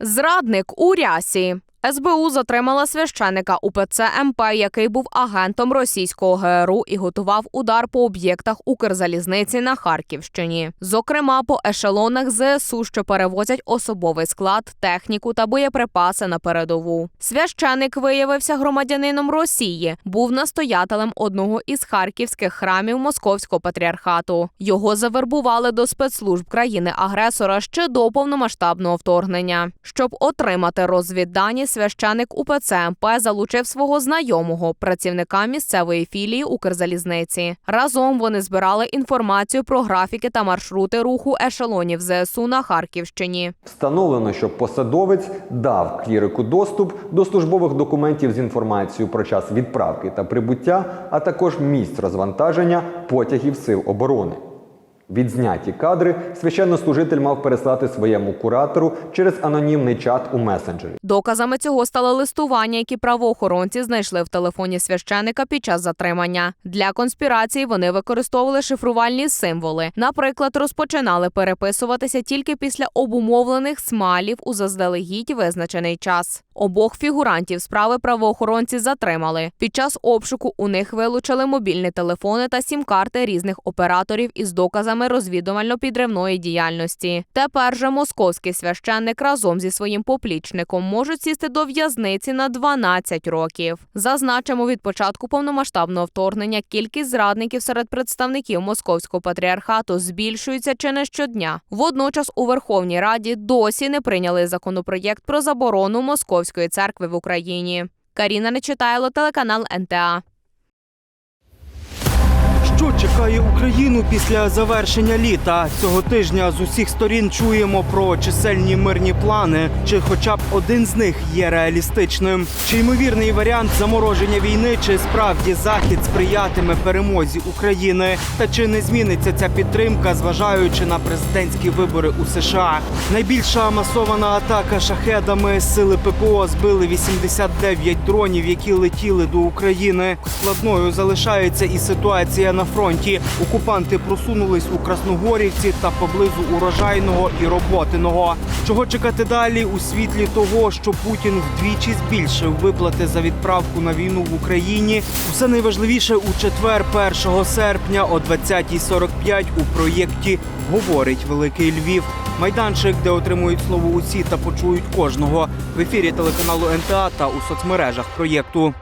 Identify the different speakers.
Speaker 1: Зрадник у рясі. СБУ затримала священика УПЦ МП, який був агентом російського ГРУ і готував удар по об'єктах Укрзалізниці на Харківщині. Зокрема, по ешелонах ЗСУ, що перевозять особовий склад, техніку та боєприпаси на передову. Священик виявився громадянином Росії, був настоятелем одного із харківських храмів Московського патріархату. Його завербували до спецслужб країни-агресора ще до повномасштабного вторгнення. Щоб отримати розвіддані, священик УПЦ МП залучив свого знайомого, працівника місцевої філії Укрзалізниці. Разом вони збирали інформацію про графіки та маршрути руху ешелонів ЗСУ на Харківщині.
Speaker 2: Встановлено, що посадовець дав клірику доступ до службових документів з інформацією про час відправки та прибуття, а також місць розвантаження потягів сил оборони. Відзняті кадри священнослужитель мав переслати своєму куратору через анонімний чат у месенджері.
Speaker 1: Доказами цього стали листування, які правоохоронці знайшли в телефоні священика під час затримання. Для конспірації вони використовували шифрувальні символи. Наприклад, розпочинали переписуватися тільки після обумовлених смалів у заздалегідь визначений час. Обох фігурантів справи правоохоронці затримали. Під час обшуку у них вилучили мобільні телефони та сім-карти різних операторів із доказами розвідувально-підривної діяльності. Тепер же московський священник разом зі своїм поплічником можуть сісти до в'язниці на 12 років. Зазначимо, від початку повномасштабного вторгнення кількість зрадників серед представників московського патріархату збільшується чи не щодня. Водночас у Верховній Раді досі не прийняли законопроєкт про заборону московської церкви в Україні. Каріна Нечитайло, телеканал НТА.
Speaker 3: Чекає Україну після завершення літа? Цього тижня з усіх сторін чуємо про чисельні мирні плани. Чи хоча б один з них є реалістичним? Чи ймовірний варіант замороження війни, чи справді захід сприятиме перемозі України? Та чи не зміниться ця підтримка, зважаючи на президентські вибори у США? Найбільша масована атака шахедами сили ППО збили 89 дронів, які летіли до України. Складною залишається і ситуація на фронті. Окупанти просунулись у Красногорівці та поблизу урожайного і роботиного. Чого чекати далі у світлі того, що Путін вдвічі збільшив виплати за відправку на війну в Україні? Усе найважливіше у четвер, 1 серпня о 20.45 у проєкті говорить Великий Львів. Майданчик, де отримують слово усі та почують кожного в ефірі телеканалу НТА та у соцмережах проєкту.